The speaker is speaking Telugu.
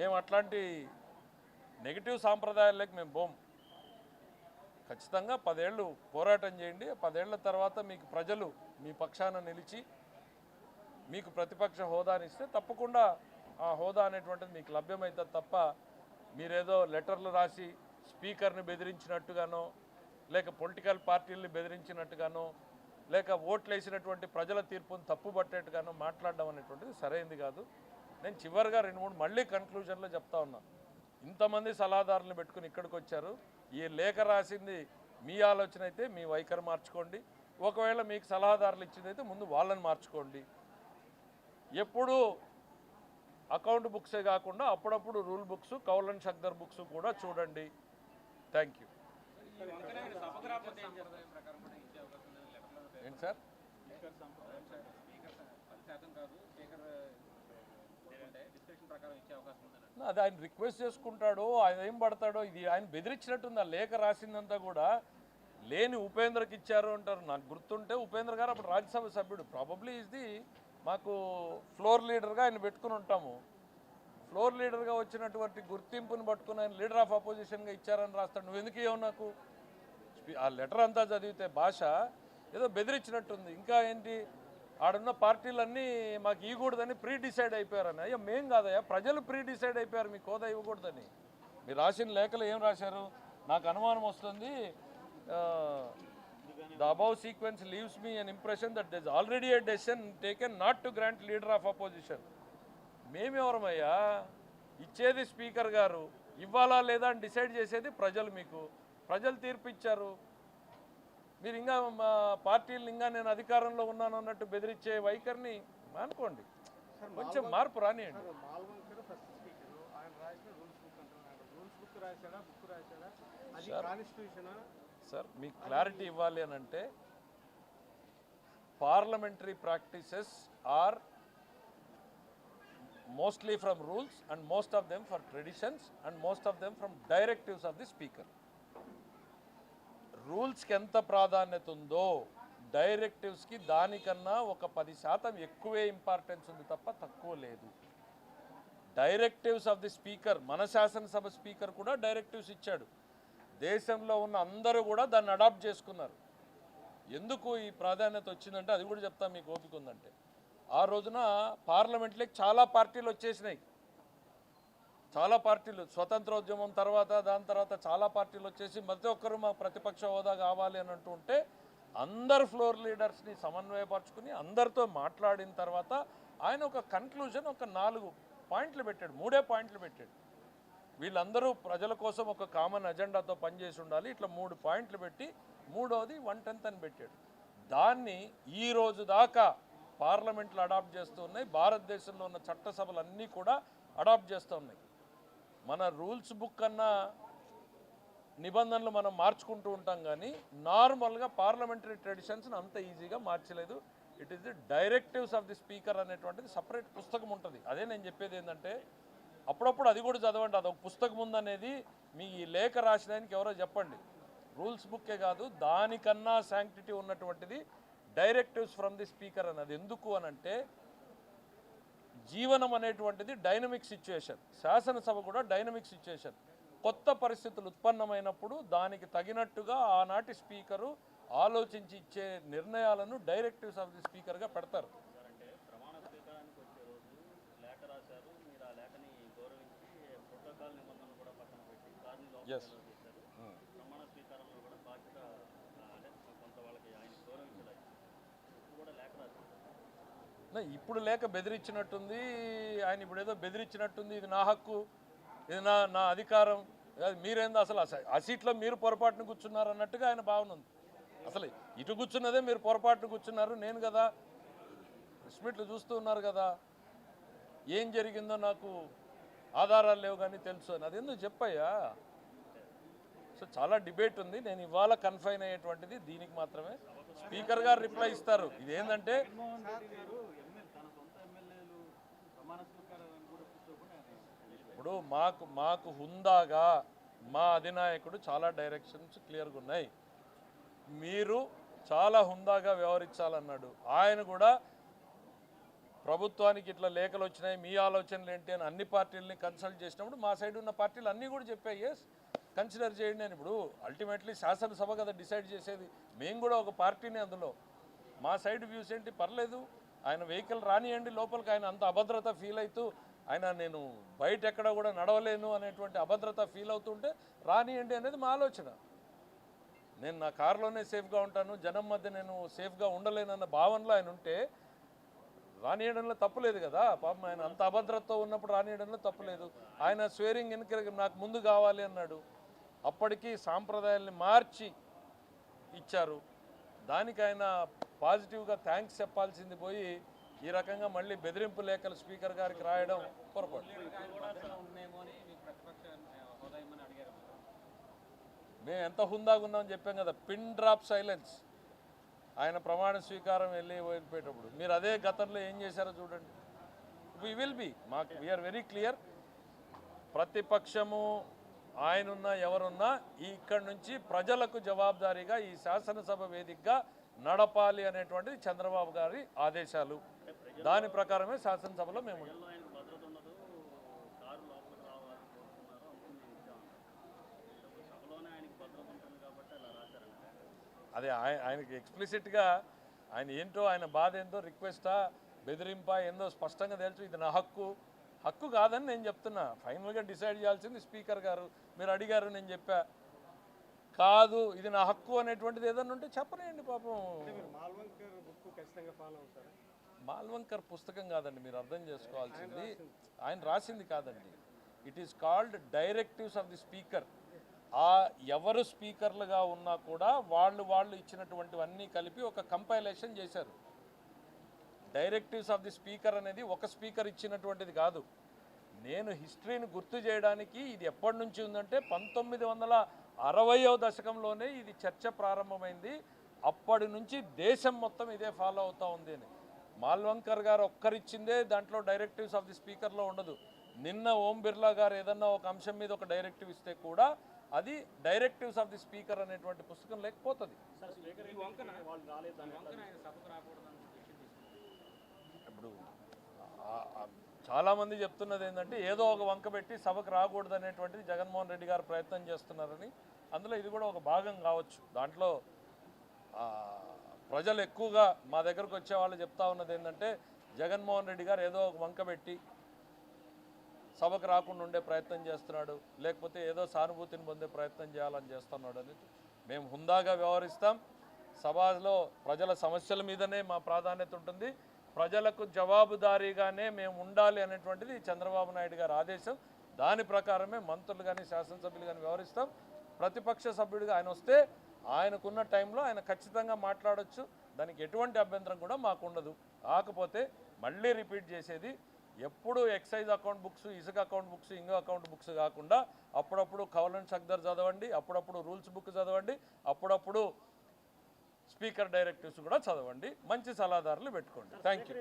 మేము అట్లాంటి నెగిటివ్ సాంప్రదాయాలకి మేము బోం ఖచ్చితంగా పదేళ్ళు పోరాటం చేయండి. పదేళ్ళ తర్వాత మీకు ప్రజలు మీ పక్షాన నిలిచి మీకు ప్రతిపక్ష హోదానిస్తే తప్పకుండా ఆ హోదా అనేటువంటిది మీకు లభ్యమవుతుంది తప్ప మీరేదో లెటర్లు రాసి స్పీకర్ని బెదిరించినట్టుగానో లేక పొలిటికల్ పార్టీల్ని బెదిరించినట్టుగానో లేక ఓట్లు వేసినటువంటి ప్రజల తీర్పును తప్పుపట్టేట్టుగానో మాట్లాడడం అనేటువంటిది సరైంది కాదు. నేను చివరిగా రెండు మూడు మళ్ళీ కన్క్లూజన్లో చెప్తా ఉన్నా. ఇంతమంది సలహాదారులను పెట్టుకుని ఇక్కడికి వచ్చారు. ఈ లేఖ రాసింది మీ ఆలోచన అయితే మీ వైఖరి మార్చుకోండి. ఒకవేళ మీకు సలహాదారులు ఇచ్చిందైతే ముందు వాళ్ళని మార్చుకోండి. ఎప్పుడు అకౌంట్ బుక్సే కాకుండా అప్పుడప్పుడు రూల్ బుక్స్ కౌలన్ షక్దర్ బుక్స్ కూడా చూడండి. Thank you. ఏంటి సార్? అది ఆయన రిక్వెస్ట్ చేసుకుంటాడో ఆయన ఏం పడతాడో ఇది ఆయన బెదిరించినట్టుంది ఆ లేఖ రాసిందంతా కూడా. లేని ఉపేంద్రకి ఇచ్చారు అంటారు. నాకు గుర్తుంటే ఉపేంద్ర గారు అప్పుడు రాజ్యసభ సభ్యుడు. ప్రాబబ్లీ ఇది మాకు ఫ్లోర్ లీడర్గా ఆయన పెట్టుకుని ఉంటాము. ఫ్లోర్ లీడర్గా వచ్చినటువంటి గుర్తింపుని పట్టుకుని ఆయన లీడర్ ఆఫ్ అపోజిషన్గా ఇచ్చారని రాస్తాడు. నువ్వు ఎందుకు ఇవ్వవు నాకు? ఆ లెటర్ అంతా చదివితే భాష ఏదో బెదిరించినట్టుంది. ఇంకా ఏంటి? ఆడున్న పార్టీలన్నీ మాకు ఇవ్వకూడదని ప్రీ డిసైడ్ అయిపోయారని. అయ్యా మేం కాదయ్యా ప్రజలు ప్రీ డిసైడ్ అయిపోయారు మీకు హోదా ఇవ్వకూడదని. మీరు రాసిన లేఖలు ఏం రాశారు? నాకు అనుమానం వస్తుంది. The above sequence leaves me an impression that this already a decision taken not to grant leader of opposition మేమెవరమయ్యా ఇచ్చేది స్పీకర్ గారు. ఇవ్వాలా లేదా అని డిసైడ్ చేసేది ప్రజలు మీకు. ప్రజలు తీర్పు ఇచ్చారు. మీరు ఇంకా మా పార్టీలు ఇంకా నేను అధికారంలో ఉన్నాను అన్నట్టు బెదిరించే వైఖరిని మానుకోండి. కొంచెం మార్పు రానియండి. సార్ మీకు క్లారిటీ ఇవ్వాలి అని అంటే parliamentary practices are mostly from rules and most of them for traditions and most of them from directives of the speaker రూల్స్కి ఎంత ప్రాధాన్యత ఉందో డైరెక్టివ్స్కి దానికన్నా ఒక పది శాతం ఎక్కువే ఇంపార్టెన్స్ ఉంది తప్ప తక్కువ లేదు. డైరెక్టివ్స్ ఆఫ్ ది స్పీకర్ మన శాసనసభ స్పీకర్ కూడా డైరెక్టివ్స్ ఇచ్చాడు. దేశంలో ఉన్న అందరూ కూడా దాన్ని అడాప్ట్ చేసుకున్నారు. ఎందుకు ఈ ప్రాధాన్యత వచ్చిందంటే అది కూడా చెప్తాను మీకు ఓపిక ఉందంటే. ఆ రోజున పార్లమెంట్లోకి చాలా పార్టీలు వచ్చేసినాయి. చాలా పార్టీలు స్వతంత్రోద్యమం తర్వాత దాని తర్వాత చాలా పార్టీలు వచ్చేసి ప్రతి ఒక్కరు మా ప్రతిపక్ష హోదా కావాలి అని అంటుంటే అందరు ఫ్లోర్ లీడర్స్ని సమన్వయపరుచుకుని అందరితో మాట్లాడిన తర్వాత ఆయన ఒక కన్క్లూజన్ ఒక నాలుగు పాయింట్లు పెట్టాడు మూడే పాయింట్లు పెట్టాడు. వీళ్ళందరూ ప్రజల కోసం ఒక కామన్ అజెండాతో పనిచేసి ఉండాలి ఇట్లా మూడు పాయింట్లు పెట్టి మూడవది వన్ టెన్త్ అని పెట్టాడు. దాన్ని ఈ రోజు దాకా పార్లమెంట్లు అడాప్ట్ చేస్తూ ఉన్నాయి భారతదేశంలో ఉన్న చట్టసభలు అన్నీ కూడా అడాప్ట్ చేస్తూ ఉన్నాయి. మన రూల్స్ బుక్ అన్నా నిబంధనలు మనం మార్చుకుంటూ ఉంటాం కానీ నార్మల్గా పార్లమెంటరీ ట్రెడిషన్స్ని అంత ఈజీగా మార్చలేదు. It is the directives of the speaker అనేటువంటిది సపరేట్ పుస్తకం ఉంటుంది. అదే నేను చెప్పేది ఏంటంటే అప్పుడప్పుడు అది కూడా చదవండి. అదొక పుస్తకం ఉందనేది మీ ఈ లేఖ రాసినానికి ఎవరో చెప్పండి. రూల్స్ బుక్కే కాదు దానికన్నా శాంక్టిటీ ఉన్నటువంటిది డైరెక్టివ్స్ ఫ్రమ్ ది స్పీకర్ అన్నది. ఎందుకు అనంటే జీవనం అనేటువంటిది డైనమిక్ సిచ్యుయేషన్. శాసనసభ కూడా డైనమిక్ సిచ్యుయేషన్. కొత్త పరిస్థితులు ఉత్పన్నమైనప్పుడు దానికి తగినట్టుగా ఆనాటి స్పీకరు ఆలోచించి ఇచ్చే నిర్ణయాలను డైరెక్టివ్స్ ఆఫ్ ది స్పీకర్గా పెడతారు. అంటే ప్రమాణ స్వీకారానికి వచ్చే రోజు లేఖ రాశారు మీరు ఆ లేఖని గౌరవించి ప్రోటోకాల్ నిబంధనలు కూడా పక్కన పెట్టి దాన్ని Yes. లోపల చేశారు ప్రమాణ స్వీకారంలో కూడా బాధ్యత ఆ, అంటే కొంత వాళ్ళకి ఆయన గౌరవించడం ఇప్పుడు కూడా లేఖ రాశారు నా ఇప్పుడు లేక బెదిరించినట్టుంది ఆయన ఇప్పుడు ఏదో బెదిరించినట్టుంది ఇది నా హక్కు ఇది నా నా అధికారం మీరేందో అసలు ఆ సీట్లో మీరు పొరపాటున కూర్చున్నారు అన్నట్టుగా ఆయన భావన ఉంది. అసలు ఇటు కూర్చున్నదే మీరు పొరపాటున కూర్చున్నారు నేను కదా స్మిట్లు చూస్తూ ఉన్నారు కదా ఏం జరిగిందో నాకు ఆధారాలు లేవు కానీ తెలుసు అని. ఎందుకు చెప్పయ్యా. సో చాలా డిబేట్ ఉంది నేను ఇవాళ కన్ఫైన్ అయ్యేటువంటిది దీనికి మాత్రమే స్పీకర్ గారు రిప్లై ఇస్తారు. ఇదేంటంటే జగన్మోహన్ రెడ్డి గారు ఎమ్మెల్యే తన సొంత ఎమ్మెల్యేలు ప్రమాణ స్వీకారాన్ని కూడా కూర్చోకుండా ఆయన ఇప్పుడు మాకు మాకు హుందాగా మా అధినాయకుడు చాలా డైరెక్షన్స్ క్లియర్గా ఉన్నాయి. మీరు చాలా హుందాగా వ్యవహరించాలన్నాడు. ఆయన కూడా ప్రభుత్వానికి ఇట్లా లేఖలు వచ్చినాయి మీ ఆలోచనలు ఏంటి అని అన్ని పార్టీలని కన్సల్ట్ చేసినప్పుడు మా సైడ్ ఉన్న పార్టీలు అన్నీ కూడా చెప్పాయి. ఎస్ కన్సిడర్ చేయండి అని ఇప్పుడు అల్టిమేట్లీ శాసనసభ కదా డిసైడ్ చేసేది. మేము కూడా ఒక పార్టీని అందులో. మా సైడ్ వ్యూస్ ఏంటి? పర్లేదు. ఆయన వెహికల్ రానియండి లోపలికి ఆయన అంత అభద్రత ఫీల్ అవుతూ ఆయన నేను బయట ఎక్కడ కూడా నడవలేను అనేటువంటి అభద్రత ఫీల్ అవుతుంటే రానియండి అనేది మా ఆలోచన. నేను నా కారులోనే సేఫ్గా ఉంటాను జనం మధ్య నేను సేఫ్గా ఉండలేనన్న భావనలో ఆయన ఉంటే రానియడంలో తప్పులేదు కదా. పాపం ఆయన అంత అభద్రతతో ఉన్నప్పుడు రానియడంలో తప్పులేదు ఆయన స్వేరింగ్ వెనుక నాకు ముందు కావాలి అన్నాడు. అప్పటికీ సాంప్రదాయాల్ని మార్చి ఇచ్చారు. దానికి ఆయన పాజిటివ్గా థ్యాంక్స్ చెప్పాల్సింది పోయి ఈ రకంగా మళ్ళీ బెదిరింపు లేఖలు స్పీకర్ గారికి రాయడం పొరపాటు. మేము ఎంత హుందాగా ఉన్నామని చెప్పాం కదా పిన్ డ్రాప్ సైలెన్స్. ఆయన ప్రమాణ స్వీకారం వెళ్ళి వెళ్ళిపోయేటప్పుడు మీరు అదే గతంలో ఏం చేశారో చూడండి. వి విల్ బి మాకు వీఆర్ వెరీ క్లియర్ ప్రతిపక్షము ఆయనున్నా ఎవరున్నా ఇక్కడి నుంచి ప్రజలకు జవాబుదారీగా ఈ శాసనసభ వేదికగా నడపాలి అనేటువంటిది చంద్రబాబు గారి ఆదేశాలు. దాని ప్రకారమే శాసనసభలో మేము అదే ఆయ- ఆయనకి ఎక్స్ప్లిసిట్గా ఆయన ఏంటో ఆయన బాధ ఏంటో రిక్వెస్టా బెదిరింపా ఏందో స్పష్టంగా తెలుసు ఇది నా హక్కు. హక్కు కాదని నేను చెప్తున్నా. ఫైనల్గా డిసైడ్ చేయాల్సింది స్పీకర్ గారు. మీరు అడిగారు నేను చెప్పా. కాదు ఇది నా హక్కు అనేటువంటిది ఏదన్నా ఉంటే చెప్పనేయండి పాపం. మీరు మాల్వంకర్ పుస్తకం కాదండి మీరు అర్థం చేసుకోవాల్సింది. ఆయన రాసింది. కాదండి. It is called directives of the speaker ఆ ఎవరు స్పీకర్లుగా ఉన్నా కూడా వాళ్ళు వాళ్ళు ఇచ్చినటువంటివన్నీ కలిపి ఒక కంపైలేషన్ చేశారు. డైరెక్టివ్స్ ఆఫ్ ది స్పీకర్ అనేది ఒక స్పీకర్ ఇచ్చినటువంటిది కాదు. నేను హిస్టరీని గుర్తు చేయడానికి ఇది ఎప్పటి నుంచి ఉందంటే పంతొమ్మిది వందల అరవయో దశకంలోనే ఇది చర్చ ప్రారంభమైంది. అప్పటి నుంచి దేశం మొత్తం ఇదే ఫాలో అవుతా ఉంది అని. మాల్వంకర్ గారు ఒక్కరిచ్చిందే దాంట్లో డైరెక్టివ్స్ ఆఫ్ ది స్పీకర్లో ఉండదు. నిన్న ఓం బిర్లా గారు ఏదన్నా ఒక అంశం మీద ఒక డైరెక్టివ్ ఇస్తే కూడా అది డైరెక్టివ్స్ ఆఫ్ ది స్పీకర్ అనేటువంటి పుస్తకం లేకపోతుంది. సార్ స్పీకర్ ఈ వంకన? వాళ్ళు రాలేదు దాని వంకన? ఆయన సభకు రాకూడదని డిసిషన్ తీసుకున్నారు. ఇప్పుడు చాలామంది చెప్తున్నది ఏంటంటే ఏదో ఒక వంక పెట్టి సభకు రాకూడదు అనేటువంటిది జగన్మోహన్ రెడ్డి గారు ప్రయత్నం చేస్తున్నారని అందులో ఇది కూడా ఒక భాగం కావచ్చు. దాంట్లో ఆ, ప్రజలు ఎక్కువగా మా దగ్గరకు వచ్చే వాళ్ళు చెప్తా ఉన్నది ఏంటంటే జగన్మోహన్ రెడ్డి గారు ఏదో ఒక వంక పెట్టి సభకు రాకుండా ఉండే ప్రయత్నం చేస్తున్నాడు లేకపోతే ఏదో సానుభూతిని పొందే ప్రయత్నం చేయాలని చేస్తున్నాడు అని మేము హుందాగా వ్యవహరిస్తాం. సభలో ప్రజల సమస్యల మీదనే మా ప్రాధాన్యత ఉంటుంది. ప్రజలకు జవాబుదారీగానే మేము ఉండాలి అనేటువంటిది చంద్రబాబు నాయుడు గారి ఆదేశం. దాని ప్రకారమే మంత్రులు కానీ శాసనసభ్యులు కానీ వ్యవహరిస్తాం. ప్రతిపక్ష సభ్యుడిగా ఆయన వస్తే ఆయనకున్న టైంలో ఆయన ఖచ్చితంగా మాట్లాడొచ్చు. దానికి ఎటువంటి అభ్యంతరం కూడా మాకు ఉండదు కాకపోతే మళ్ళీ రిపీట్ చేసేది ఎప్పుడు ఎక్సైజ్ అకౌంట్ బుక్స్ ఇసుక అకౌంట్ బుక్స్ ఇంగో అకౌంట్ బుక్స్ కాకుండా అప్పుడప్పుడు కవలన్ సగ్దర్ చదవండి అప్పుడప్పుడు రూల్స్ బుక్ చదవండి అప్పుడప్పుడు స్పీకర్ డైరెక్టివ్స్ కూడా చదవండి. మంచి సలహాదారులు పెట్టుకోండి. Thank you